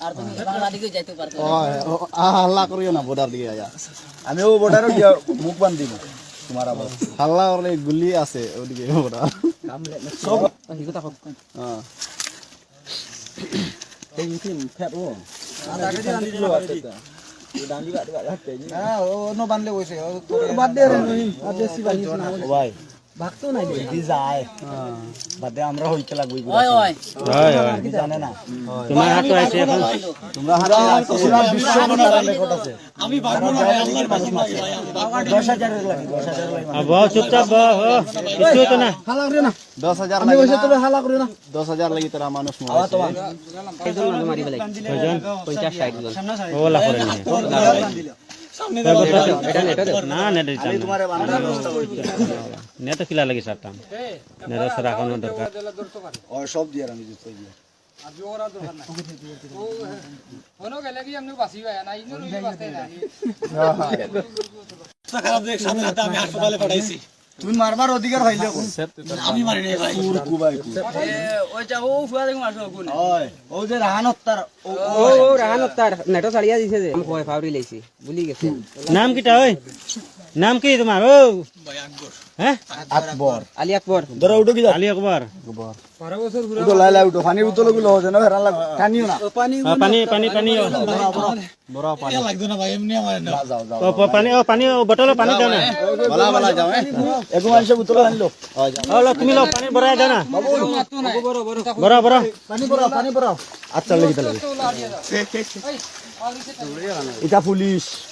আর তুমি যাইতে না। ওই, ও, হাল্লা করিও না বর্ডার দিকে আয়া। আমি বর্ডারে গিয়া মুখ বান্ধ দিব তোমার আবার। হাল্লা করলে গুলি আছে ওদিকে বর্ডার সব হ্যাঁ হ্যাঁ ও অন্য বান্ধলে কইছে বাদ দে রে নহিম আর বেশি বানিস না ও ভাই। ভাগতো নাই দে যদি যায়। বাদে আমরা হইতে লাগবো হয় হয়। জানে না। তোমার হাতে আছে এখন। তোমরা হাতে আছে। পুরা বিশ্ব মনোরম রেকর্ড আছে। আমি পারব না দশ হাজারের লাগে দশ হাজারের লাগে। আর বহ চুপচাপ বহ কিছু হতো না। হালা করিও না। দশ হাজার আমি বসে তোরে হালা করিও না। দশ হাজার লাগি তোরা মানুষ আবার তোমার। কয়জন? ওলা করে না নেট দিতাম না তোমারে বানানোর ব্যবস্থা করতে নেট কিলা লাগি সারতাম নেট সারা কোনো দরকার। ও সব দিয়ে আমি হাসপাতালে দিয়ে তুমি মারবার অধিকার হইলে আমি মারি নাই ভাই। কুর কুবাই কুর এ, ওইটা ও ফুয়া দেখো মারছো কোন ওই ও যে রাহান হত্যার ও ও রাহান তার নেটো ছাড়িয়া দিছে যে। আমি কয় ফাউরি লাইছি ভুলি গেছে। নাম কিটা ওই নাম কি তোমার ও হ্যাঁ আকবর আলী আকবর ধরো উঠো কি আলী আকবর উঠো লাই লাই উঠো। পানির বোতলগুলো হচ্ছে না হেরান লাগ টানিও না। পানি পানি পানি বড় পানি। যাও যাও ও, পানি ও পানি ও বটল পানি দাও না বলা বলা যাও একো মানুষে বোতল আনলো ও লো, তুমি লো পানি ভরাই দাও না। বড় বড় পানি পানি আচ্ছা লাগি তাহলে এটা পুলিশ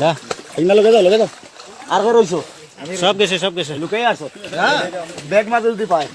দে এগুলা লগে যাও লগে যাও আর কে রইছো? সব গেছে সব গেছে। লুকাই আসো ব্যাগ মাঝে যদি পায়।